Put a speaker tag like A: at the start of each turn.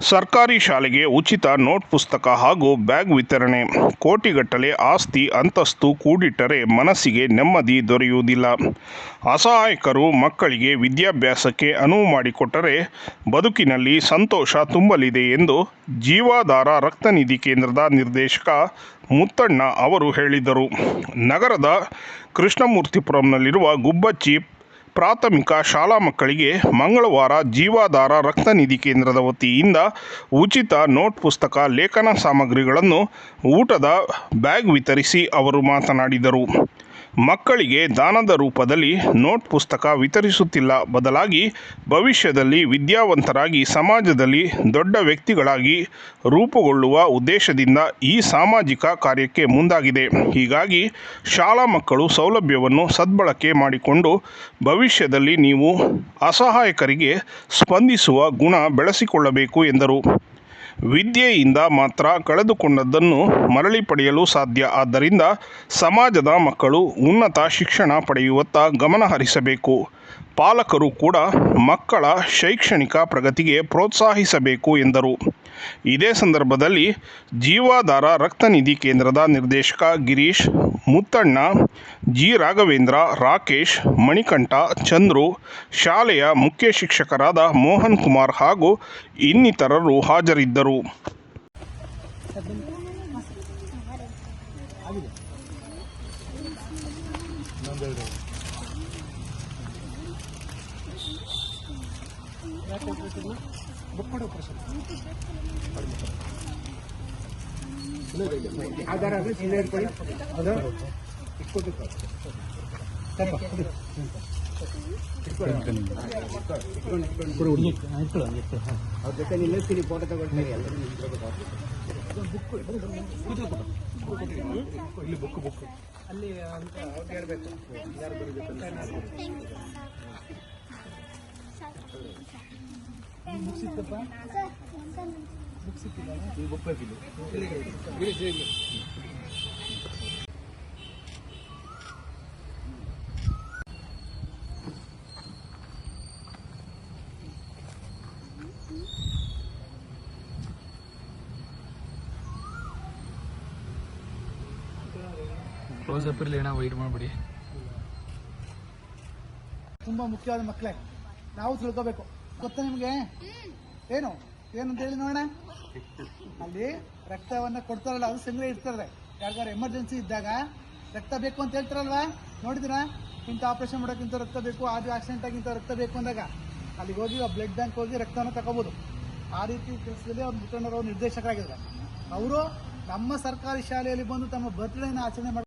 A: ಸರ್ಕಾರಿ ಶಾಲೆಗೆ ಉಚಿತ ನೋಟ್ ಪುಸ್ತಕ ಹಾಗೂ ಬ್ಯಾಗ್ ವಿತರಣೆ. ಕೋಟಿಗಟ್ಟಲೆ ಆಸ್ತಿ ಅಂತಸ್ತು ಕೂಡಿಟ್ಟರೆ ಮನಸ್ಸಿಗೆ ನೆಮ್ಮದಿ ದೊರೆಯುವುದಿಲ್ಲ. ಅಸಹಾಯಕರು ಮಕ್ಕಳಿಗೆ ವಿದ್ಯಾಭ್ಯಾಸಕ್ಕೆ ಅನುವು ಮಾಡಿಕೊಟ್ಟರೆ ಬದುಕಿನಲ್ಲಿ ಸಂತೋಷ ತುಂಬಲಿದೆ ಎಂದು ಜೀವಾಧಾರ ರಕ್ತನಿಧಿ ಕೇಂದ್ರದ ನಿರ್ದೇಶಕ ಮುತ್ತಣ್ಣ ಅವರು ಹೇಳಿದರು. ನಗರದ ಕೃಷ್ಣಮೂರ್ತಿಪುರಂನಲ್ಲಿರುವ ಗುಬ್ಬಚ್ಚಿ ಪ್ರಾಥಮಿಕ ಶಾಲಾ ಮಕ್ಕಳಿಗೆ ಮಂಗಳವಾರ ಜೀವಾಧಾರ ರಕ್ತನಿಧಿ ಕೇಂದ್ರದ ವತಿಯಿಂದ ಉಚಿತ ನೋಟ್ ಪುಸ್ತಕ, ಲೇಖನ ಸಾಮಗ್ರಿಗಳನ್ನು ಊಟದ ಬ್ಯಾಗ್ ವಿತರಿಸಿ ಅವರು ಮಾತನಾಡಿದರು. ಮಕ್ಕಳಿಗೆ ದಾನದ ರೂಪದಲ್ಲಿ ನೋಟ್ ಪುಸ್ತಕ ವಿತರಿಸುತ್ತಿಲ್ಲ ಬದಲಾಗಿ ಭವಿಷ್ಯದಲ್ಲಿ ವಿದ್ಯಾವಂತರಾಗಿ ಸಮಾಜದಲ್ಲಿ ದೊಡ್ಡ ವ್ಯಕ್ತಿಗಳಾಗಿ ರೂಪುಗೊಳ್ಳುವ ಉದ್ದೇಶದಿಂದ ಈ ಸಾಮಾಜಿಕ ಕಾರ್ಯಕ್ಕೆ ಮುಂದಾಗಿದೆ. ಹೀಗಾಗಿ ಶಾಲಾ ಮಕ್ಕಳು ಸೌಲಭ್ಯವನ್ನು ಸದ್ಬಳಕೆ ಮಾಡಿಕೊಂಡು ಭವಿಷ್ಯದಲ್ಲಿ ನೀವು ಅಸಹಾಯಕರಿಗೆ ಸ್ಪಂದಿಸುವ ಗುಣ ಬೆಳೆಸಿಕೊಳ್ಳಬೇಕು ಎಂದರು. ವಿದ್ಯೆಯಿಂದ ಮಾತ್ರ ಕಳೆದುಕೊಂಡದ್ದನ್ನು ಮರಳಿ ಪಡೆಯಲು ಸಾಧ್ಯ. ಆದ್ದರಿಂದ ಸಮಾಜದ ಮಕ್ಕಳು ಉನ್ನತ ಶಿಕ್ಷಣ ಪಡೆಯುವತ್ತ ಗಮನ ಹರಿಸಬೇಕು. ಪಾಲಕರು ಕೂಡ ಮಕ್ಕಳ ಶೈಕ್ಷಣಿಕ ಪ್ರಗತಿಗೆ ಪ್ರೋತ್ಸಾಹಿಸಬೇಕು ಎಂದರು. ಇದೇ ಸಂದರ್ಭದಲ್ಲಿ ಜೀವಾಧಾರ ರಕ್ತನಿಧಿ ಕೇಂದ್ರದ ನಿರ್ದೇಶಕ ಗಿರೀಶ್ ಮುತ್ತಣ್ಣ ಜಿ. ರಾಘವೇಂದ್ರ ರಾಕೇಶ್ ಮಣಿಕಂಠ ಚಂದ್ರು ಶಾಲೆಯ ಮುಖ್ಯ ಶಿಕ್ಷಕರಾದ ಮೋಹನ್ ಕುಮಾರ್ ಹಾಗೂ ಇನ್ನಿತರರು ಹಾಜರಿದ್ದರು.
B: ಅವ್ರ ಜೊತೆ ನಿಲ್ಲಿಸ್ತೀನಿ ಫೋಟೋ ತಗೊಳ್ತೀನಿ ಎಲ್ಲರೂ
C: ಕ್ಲೋಸ್ ಅಪ್ ಇರಲಿ ಅಣ್ಣ ವೈಟ್ ಮಾಡಿಬಿಡಿ.
D: ತುಂಬಾ ಮುಖ್ಯವಾದ ಮಕ್ಕಳೇ ನಾವು ತಿಳ್ಕೋಬೇಕು. ಗೊತ್ತಾ ನಿಮಗೆ? ಏನು? ಏನು ಅಂತ ಹೇಳಿ ನೋಡೋಣ? ಅಲ್ಲಿ ರಕ್ತವನ್ನ ಕೊಡ್ತಾರಲ್ಲ, ಅದು ಸಂಗ್ರಹ ಇರ್ತಾರೆ ಯಾರಿಗಾರು ಎಮರ್ಜೆನ್ಸಿ ಇದ್ದಾಗ ರಕ್ತ ಬೇಕು ಅಂತ ಹೇಳ್ತಾರಲ್ವಾ? ನೋಡಿದಿರಾ ಇಂಥ ಆಪರೇಷನ್ ಮಾಡೋಕ್ಕಿಂತ ರಕ್ತ ಬೇಕು ಅದು ಆಕ್ಸಿಡೆಂಟ್ ಆಗಿಂತ ರಕ್ತ ಬೇಕು ಅಂದಾಗ ಅಲ್ಲಿಗೆ ಹೋಗಿ ಆ ಬ್ಲಡ್ ಬ್ಯಾಂಕ್ ಹೋಗಿ ರಕ್ತವನ್ನು ತಗೋಬೋದು. ಆ ರೀತಿ ಕೆಲಸದಲ್ಲಿ ಅವ್ರು ಮುಖಂಡರು ನಿರ್ದೇಶಕರಾಗಿದ್ದಾರೆ. ಅವರು ನಮ್ಮ ಸರ್ಕಾರಿ ಶಾಲೆಯಲ್ಲಿ ಬಂದು ತಮ್ಮ ಬರ್ತ್ಡೇನ ಆಚರಣೆ